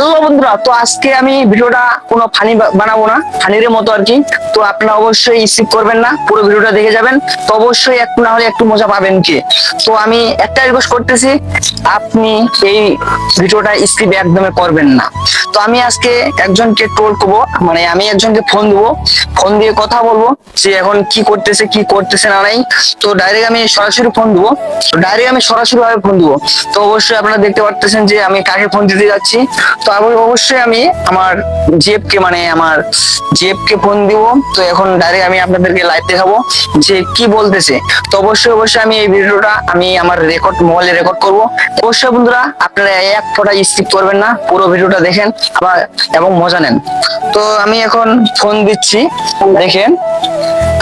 Hello বন্ধুরা, তো আজকে আমি ভিডিওটা কোনো ফানি বানাবো না, ফানির মতো আর কি। তো আপনারা অবশ্যই স্কিপ করবেন না, পুরো ভিডিওটা দেখে যাবেন। তো অবশ্যই একটু না হলে একটু মজা পাবেন কি। তো আমি একটা রিকোয়েস্ট করতেছি, আপনি এই ভিডিওটা স্কিপ একদমই করবেন না। তো আমি আজকে একজনকে টোল করব। মানে আমি একজনকে ফোন দেবো। ফোন দিয়ে কথা বলব যে এখন কি করতেছে কি করতেছে না নাই। তো ডাইরেক্ট আমি সরাসরি ফোন দেবো। তো ডাইরেক্ট আমি সরাসরি ভাবে ফোন দেবো। তো অবশ্যই আপনারা দেখতে পারতেছেন যে আমি কাকে ফোন দিতে যাচ্ছি। তো অবশ্যই আমি আমার জেবকে মানে আমার জেবকে ফোন দিব। তো এখন ডাইরেক্ট আমি আপনাদেরকে লাইভ দেখাবো যে কি বলতেছে। তো অবশ্যই অবশ্যই আমি এই ভিডিওটা, আমি আমার রেকর্ড মোবাইলে রেকর্ড করব। অবশ্যই বন্ধুরা, আপনারা এক ফোটা স্কিপ করবেন না। পুরো ভিডিওটা দেখেন। আবার এবং মজা নেন। তো আমি এখন ফোন দিচ্ছি, দেখেন,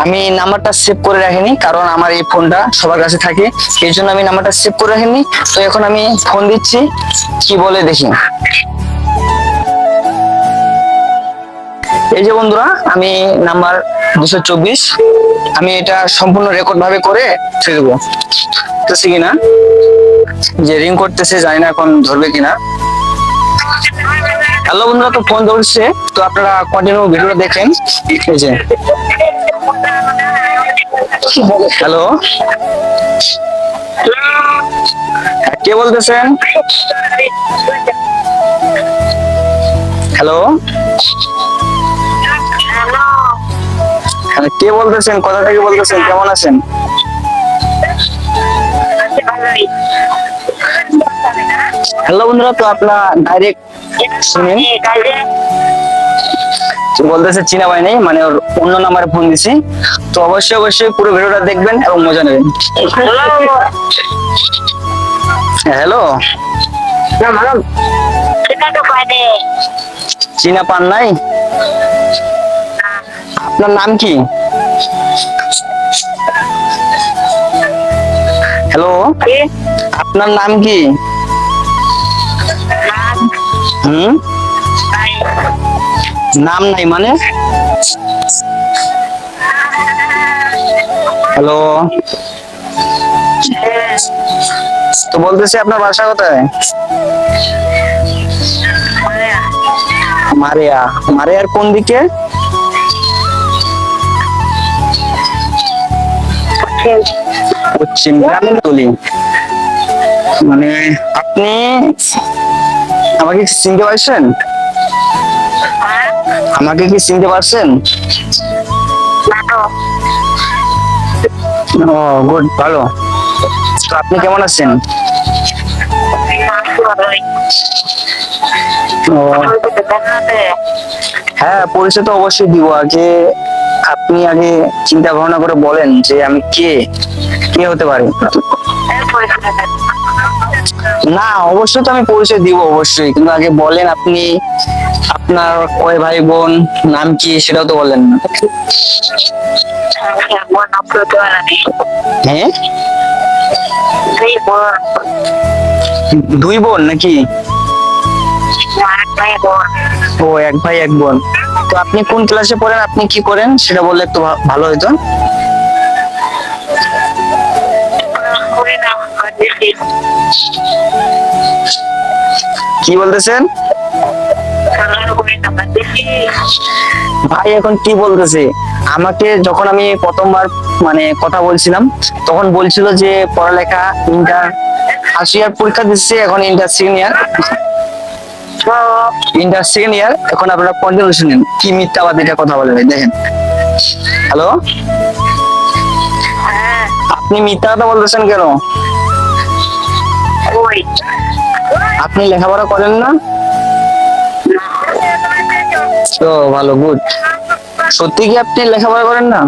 আমি নাম্বারটা সেভ করে রাখিনি, কারণ আমার এই ফোনটা সবার কাছে থাকে, এই জন্য আমি নাম্বারটা সেভ করে রাখিনি। তো এখন আমি ফোন দিচ্ছি, কি বলে দেখি। এই যে বন্ধুরা, আমি নাম্বার দুশো চব্বিশ, আমি এটা সম্পূর্ণ রেকর্ড ভাবে করে ছেড়ে দেবো। বুঝতেছি কিনা? যে রিং করতেছে, জানি না এখন ধরবে কিনা। হ্যালো বন্ধুরা তো ফোন ধরছে তো আপনারা কন্টিনিউ ভিডিওটা দেখেন। হ্যালো। কে বলতেছেন? হ্যালো। হ্যাঁ, কে বলতেছেন? কোথা থেকে বলতেছেন? কেমন আছেন? হ্যালো বন্ধুরা তো আপনার ডাইরেক্ট বলতেছে চীনা ভাই নেই মানে ওর অন্য নাম্বারে ফোন দিছি। তো অবশ্যই অবশ্যই পুরো ভিডিওটা দেখবেন এবং মজা নেবেন। হ্যালো? চীনা পান নাই? আপনার নাম কি? হ্যালো? আপনার নাম কি? হুম? নাম নাই মানে? হ্যালো তো বলতেছি আপনার বাসা কোথায়? মারিয়া। মারিয়ার কোন দিকে? পশ্চিম গ্রামীণ মানে আপনি আমাকে কি চিনতে পারছেন? আমাকে কি চিনতে পারছেন? ও, গুড, ভালো। তো আপনি কেমন আছেন? হ্যাঁ পরিচয় তো অবশ্যই দিব। আগে আপনি আগে চিন্তা ভাবনা করে বলেন যে আমি কে? কে হতে পারি? না, অবশ্যই তো আমি পরিচয় দিব, অবশ্যই। কিন্তু আগে বলেন আপনি, আপনার কয় ভাই বোন নাম কি, সেটাও তো বলেন না। হ্যাঁ? দুই বোন নাকি? ও, এক ভাই, এক বোন। তো আপনি কোন ক্লাসে পড়েন, আপনি কি করেন, সেটা বললে একটু ভালো হতো কি বলতেছেন? ভাই এখন কি বলতেছে? আমাকে যখন আমি প্রথমবার মানে কথা বলছিলাম তখন বলছিল যে পড়ালেখা ইন্টার ইয়ার পরীক্ষা দিচ্ছে এখন inter second year inter second year এখন আপনারা কন্টিনিউ শুনেন কি মিথ্যাবাদীটা কথা বলে ভাই দেখেন। হ্যালো আপনি মিথ্যা কথা বলতেছেন কেন? আপনি লেখাপড়া করেন না? তো ভালো গুড সত্যি কি আপনি লেখাপড়া করেন না?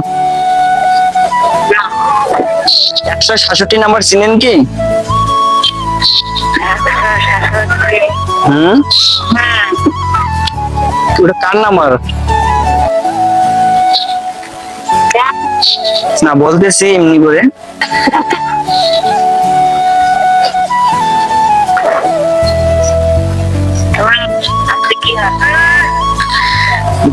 একশো সাতষট্টি নাম্বার চিনেন কি? হুম? ওটা কার নাম্বার? না, বলতেছি এমনি করে।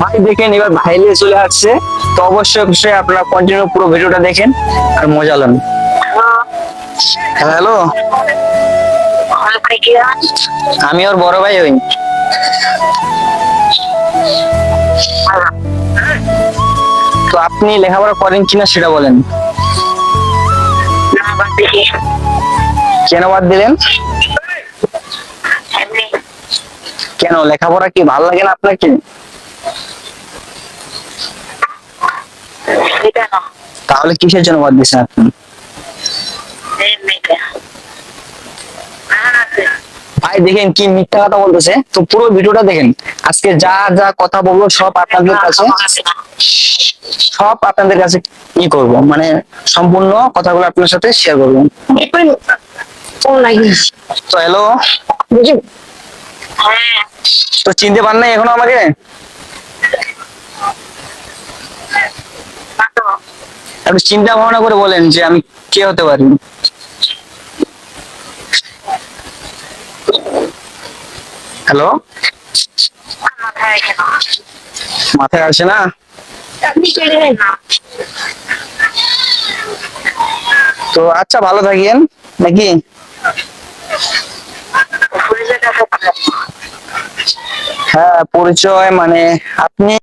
ভাই দেখেন, এবার ভাই নিয়ে চলে আসছে। তো অবশ্যই অবশ্যই আপনারা কন্টিনিউ পুরো ভিডিওটা দেখেন আর মজা লন হ্যালো? আমি ওর বড় ভাই হই। তো আপনি লেখাপড়া করেন কিনা সেটা বলেন। কেন বাদ দিলেন? কেন, লেখাপড়া কি ভালো লাগে না আপনাকে? তাহলে কিসের জন্য বাদ দিয়েছেন আপনি? ভাই দেখেন কি মিথ্যা কথা বলতেছে। তো পুরো ভিডিওটা দেখেন। আজকে যা যা কথা বলব সব আপনাদের কাছে সব আপনাদের কাছে ই করব। মানে সম্পূর্ণ কথাগুলো আপনার সাথে শেয়ার করব। তো হ্যালো হ্যাঁ তো চিনতে পার নাই এখনও আমাকে না তো একটু চিন্তা ভাবনা করে বলেন যে আমি কে হতে পারি। হ্যালো? মাথায় আসে আপনি না? তো আচ্ছা ভালো থাকেন। নাকি? হ্যাঁ পরিচয় মানে আপনি